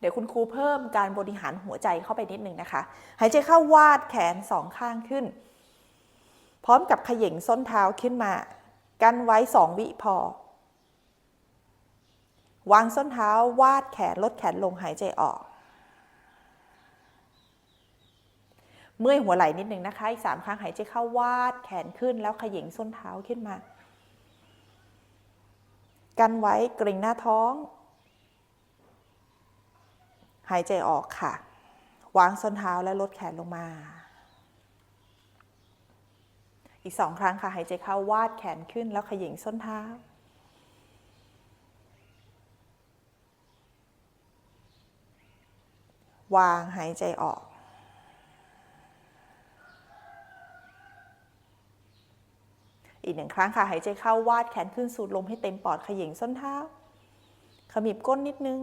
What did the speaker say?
เดี๋ยวคุณครูเพิ่มการบริหารหัวใจเข้าไปนิดนึงนะคะ หายใจเข้าวาดแขนสองข้างขึ้น พร้อมกับขย่งส้นเท้าขึ้นมา กันไว้สองวิพอ วางส้นเท้าวาดแขนลดแขนลงหายใจออก เมื่อยหัวไหล่นิดนึงนะคะ อีกสามครั้งหายใจเข้าวาดแขนขึ้นแล้วขย่งส้นเท้าขึ้นมา กันไว้เกร็งหน้าท้อง หายใจออกค่ะ วางส้นเท้าและลดแขนลงมา อีกสองครั้งค่ะ หายใจเข้าวาดแขนขึ้นแล้วขย่งส้นเท้า วางหายใจออกอีกหนึ่งครั้งค่ะ หายใจเข้าวาดแขนขึ้นสูดลมให้เต็มปอดขย่งส้นเท้า ขมิบก้นนิดนึง